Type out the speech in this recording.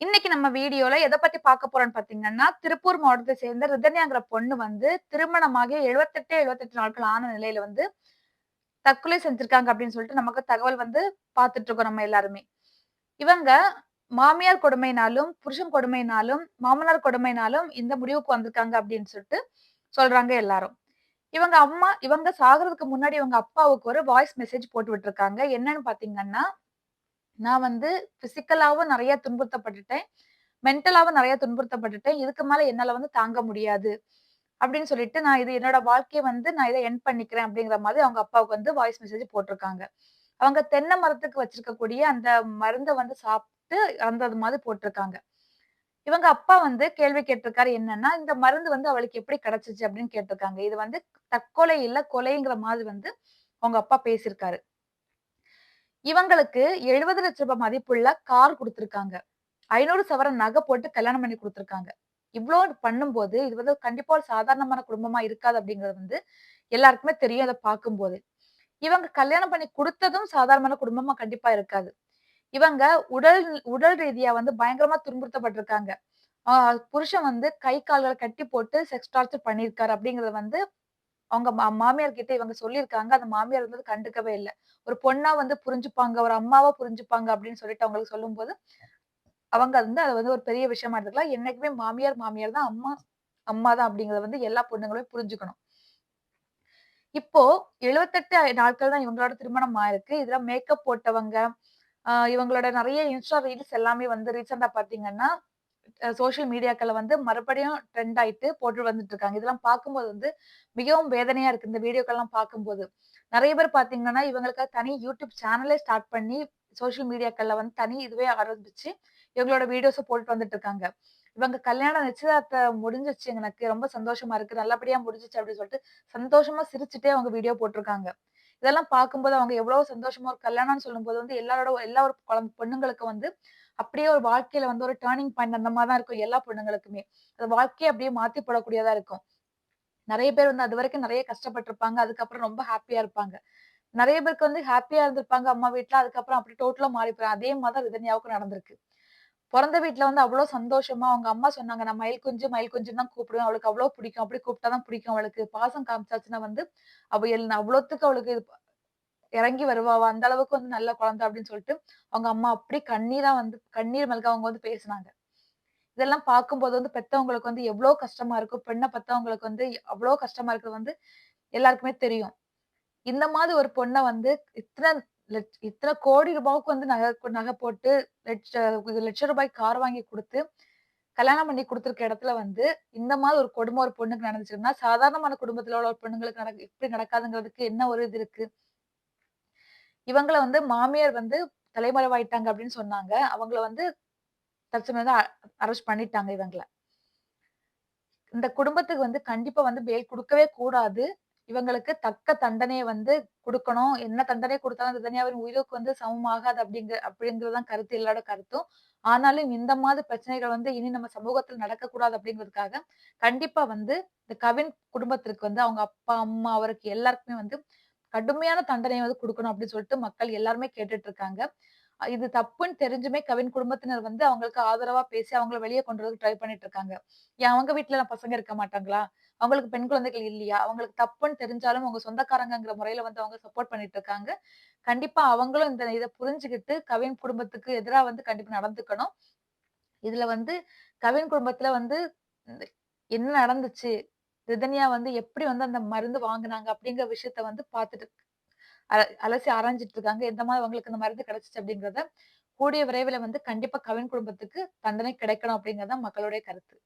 இன்னைக்கு நம்ம வீடியோல எதை பத்தி பார்க்க போறோம்னு பாத்தீங்கன்னா திருப்பூர் மாவட்டத்தை சேர்ந்த ரிதன்யாங்கிற பொண்ணு வந்து திருமணமாகி எழுபத்தெட்டு எழுபத்தெட்டு நாட்கள் ஆன நிலையில வந்து தற்கொலை செஞ்சிருக்காங்க அப்படின்னு சொல்லிட்டு நமக்கு தகவல் வந்து பார்த்துட்டு இருக்கோம் நம்ம எல்லாருமே. இவங்க மாமியார் கொடுமைனாலும் புருஷன் கொடுமைனாலும் மாமனார் கொடுமைனாலும் இந்த முடிவுக்கு வந்திருக்காங்க அப்படின்னு சொல்லிட்டு சொல்றாங்க எல்லாரும். இவங்க அம்மா இவங்க சாகுறதுக்கு முன்னாடி இவங்க அப்பாவுக்கு ஒரு வாய்ஸ் மெசேஜ் போட்டு விட்டுருக்காங்க. என்னன்னு பாத்தீங்கன்னா நான் வந்து பிசிக்கலாவும் நிறைய துன்புறுத்தப்பட்டுட்டேன். மென்டலாவும் நிறைய துன்புறுத்தப்பட்டுட்டேன். இதுக்கு மேல என்னால வந்து தாங்க முடியாது. அப்படின்னு சொல்லிட்டு நான் இது என்னோட வாழ்க்கையை வந்து நான் இதை என் பண்ணிக்கிறேன் அப்படிங்கிற மாதிரி அவங்க அப்பாவுக்கு வந்து வாய்ஸ் மெசேஜ் போட்டிருக்காங்க. அவங்க தென்னை மரத்துக்கு வச்சிருக்கக்கூடிய அந்த மருந்தை வந்து சாப்பிட்டு அந்த மாதிரி போட்டிருக்காங்க. இவங்க அப்பா வந்து கேள்வி கேட்டிருக்காரு என்னன்னா இந்த மருந்து வந்து அவளுக்கு எப்படி கிடைச்சிச்சு அப்படின்னு கேட்டிருக்காங்க. இது வந்து தற்கொலை இல்ல கொலைங்கிற மாதிரி வந்து அவங்க அப்பா பேசியிருக்காரு. இவங்களுக்கு எழுபது லட்ச ரூபாய் மதிப்புள்ள கார் கொடுத்துருக்காங்க. ஐநூறு சவரன் நகை போட்டு கல்யாணம் பண்ணி கொடுத்துருக்காங்க. இவ்வளோ பண்ணும்போது இது வந்து கண்டிப்பா ஒரு சாதாரணமான குடும்பமா இருக்காது அப்படிங்கிறது வந்து எல்லாருக்குமே தெரியும் அதை பார்க்கும்போது. இவங்க கல்யாணம் பண்ணி கொடுத்ததும் சாதாரணமான குடும்பமா கண்டிப்பா இருக்காது. இவங்க உடல் உடல் ரீதியா வந்து பயங்கரமா துன்புறுத்தப்பட்டிருக்காங்க. ஆஹ் புருஷன் வந்து கை கால்களை கட்டி போட்டு செக்ஸ் டார்ச்சர் பண்ணியிருக்காரு அப்படிங்கறது வந்து அவங்க மாமியார் கிட்ட இவங்க சொல்லியிருக்காங்க. அந்த மாமியார் வந்து கண்டுக்கவே இல்லை. ஒரு பொண்ணா வந்து புரிஞ்சுப்பாங்க ஒரு அம்மாவா புரிஞ்சுப்பாங்க அப்படின்னு சொல்லிட்டு அவங்களுக்கு சொல்லும்போது அவங்க வந்து அதை வந்து ஒரு பெரிய விஷயமா எடுத்துக்கலாம். என்னைக்குமே மாமியார் மாமியார் தான் அம்மா அம்மா தான் அப்படிங்கறத வந்து எல்லா பொண்ணுங்களுமே புரிஞ்சுக்கணும். இப்போ எழுபத்தெட்டு நாட்கள் தான் இவங்களோட திருமணம் ஆயிருக்கு. இதுல மேக்கப் போட்டவங்க ஆஹ் இவங்களோட நிறைய இன்ஸ்டா ரீல்ஸ் எல்லாமே வந்து ரீசெண்டா பாத்தீங்கன்னா சோசியல் மீடியாக்களை வந்து மறுபடியும் ட்ரெண்ட் ஆயிட்டு போட்டு வந்துட்டு இருக்காங்க இதெல்லாம் பார்க்கும்போது வந்து மிகவும் வேதனையா இருக்கு. இந்த வீடியோக்கள்லாம் பார்க்கும்போது நிறைய பேர் பாத்தீங்கன்னா இவங்களுக்காக தனி யூடியூப் சேனலே ஸ்டார்ட் பண்ணி சோசியல் மீடியாக்கள்ல வந்து தனி இதுவே ஆரம்பிச்சு இவங்களோட வீடியோஸை போட்டு வந்துட்டு இருக்காங்க இவங்க கல்யாணம் நிச்சயதார்த்தம் முடிஞ்சிச்சு எனக்கு. ரொம்ப சந்தோஷமா இருக்கு. நல்லபடியா முடிஞ்சிச்சு அப்படின்னு சொல்லிட்டு சந்தோஷமா சிரிச்சுட்டே அவங்க வீடியோ போட்டிருக்காங்க. இதெல்லாம் பார்க்கும்போது அவங்க எவ்வளவு சந்தோஷமா ஒரு கல்யாணம்னு சொல்லும்போது வந்து எல்லாரோட எல்லா ஒரு பொண்ணுங்களுக்கு வந்து அப்படியே ஒரு வாழ்க்கையில வந்து ஒரு டேர்னிங் பாயிண்ட் அந்த மாதிரி தான் இருக்கும் எல்லா பொண்ணுங்களுக்குமே. அந்த வாழ்க்கையை அப்படியே மாத்தி போடக்கூடியதா இருக்கும். நிறைய பேர் வந்து அது வரைக்கும் நிறைய கஷ்டப்பட்டிருப்பாங்க. அதுக்கப்புறம் ரொம்ப ஹாப்பியா இருப்பாங்க. நிறைய பேருக்கு வந்து ஹாப்பியா இருந்திருப்பாங்க. அம்மா வீட்டுல அதுக்கப்புறம் அப்படி டோட்டலா மாறி போயிடும் அதே மாதிரி தான் ரிதன்யாவுக்கும் நடந்திருக்கு. பிறந்த வீட்டுல வந்து அவ்வளவு சந்தோஷமா அவங்க அம்மா சொன்னாங்க நான் மயில் குஞ்சு மயில் குஞ்சுன்னு தான் கூப்பிடுவேன். அவளுக்கு அவ்வளவு பிடிக்கும். அப்படி கூப்பிட்டாதான் பிடிக்கும். அவளுக்கு பாசம் காமிச்சாச்சுன்னா வந்து அவ எல் அவ்வளோத்துக்கு அவளுக்கு இறங்கி வருவாவா அந்த அளவுக்கு வந்து நல்ல குழந்தை அப்படின்னு சொல்லிட்டு அவங்க அம்மா அப்படி கண்ணீரா வந்து கண்ணீர் மல்க அவங்க வந்து பேசினாங்க. இதெல்லாம் பார்க்கும்போது வந்து பெத்தவங்களுக்கு வந்து எவ்வளவு கஷ்டமா இருக்கும் பெண்ணை பெத்தவங்களுக்கு வந்து அவ்வளவு கஷ்டமா இருக்கிறது வந்து எல்லாருக்குமே தெரியும். இந்த மாதிரி ஒரு பொண்ணை வந்து இத்தனை இத்தனை கோடி ரூபாய்க்கு வந்து நகை நகை போட்டு லட்ச லட்ச ரூபாய் கார் வாங்கி கொடுத்து கல்யாணம் பண்ணி கொடுத்துருக்க இடத்துல வந்து இந்த மாதிரி ஒரு கொடுமை ஒரு பொண்ணுக்கு நடந்துச்சுன்னா சாதாரணமான குடும்பத்துல உள்ள ஒரு பொண்ணுங்களுக்கு நடக்க இப்படி நடக்காதுங்கிறதுக்கு என்ன ஒரு இது இருக்கு? இவங்களை வந்து மாமியார் வந்து தலைமறைவாயிட்டாங்க அப்படின்னு சொன்னாங்க. அவங்கள வந்து தற்சமயம் வந்து அரெஸ்ட் பண்ணிட்டாங்க இவங்கள. இந்த குடும்பத்துக்கு வந்து கண்டிப்பா வந்து பேல் கொடுக்கவே கூடாது. இவங்களுக்கு தக்க தண்டனையை வந்து கொடுக்கணும். என்ன தண்டனை கொடுத்தாலும் தனியாவின் உயிருக்கு வந்து சமமாகாது அப்படிங்கிற அப்படிங்கறதுதான் கருத்து எல்லாரோட கருத்தும். ஆனாலும் இந்த மாதிரி பிரச்சனைகள் வந்து இனி நம்ம சமூகத்தில் நடக்கக்கூடாது அப்படிங்கிறதுக்காக கண்டிப்பா வந்து இந்த கவின் குடும்பத்திற்கு வந்து அவங்க அப்பா அம்மா அவருக்கு எல்லாருக்குமே வந்து கடுமையான தண்டனை வந்து கொடுக்கணும் அப்படின்னு சொல்லிட்டு மக்கள் எல்லாருமே கேட்டுட்டு இருக்காங்க இது தப்புன்னு தெரிஞ்சுமே கவின் குடும்பத்தினர் வந்து அவங்களுக்கு ஆதரவா பேசி அவங்கள வெளியே கொண்டு வரதுக்கு ட்ரை பண்ணிட்டு இருக்காங்க ஏன் அவங்க வீட்டுல பசங்க இருக்க மாட்டாங்களா? அவங்களுக்கு பெண் குழந்தைகள் இல்லையா? அவங்களுக்கு தப்புன்னு தெரிஞ்சாலும் அவங்க சொந்தக்காரங்கிற முறையில வந்து அவங்க சப்போர்ட் பண்ணிட்டு இருக்காங்க கண்டிப்பா அவங்களும் இந்த இதை புரிஞ்சுக்கிட்டு கவின் குடும்பத்துக்கு எதிராக வந்து கண்டிப்பா நடந்துக்கணும். இதுல வந்து கவின் குடும்பத்துல வந்து என்ன நடந்துச்சு? ரிதன்யா வந்து எப்படி வந்து அந்த மருந்து வாங்குனாங்க அப்படிங்கிற விஷயத்த வந்து பார்த்துட்டு அலசி ஆராய்ஞ்சிட்டு இருக்காங்க எந்த மாதிரி அவங்களுக்கு இந்த மருந்து கிடைச்சிச்சு அப்படிங்கிறத கூடிய விரைவில் வந்து கண்டிப்பா கவின் குடும்பத்துக்கு தண்டனை கிடைக்கணும் அப்படிங்கறத மக்களுடைய கருத்து.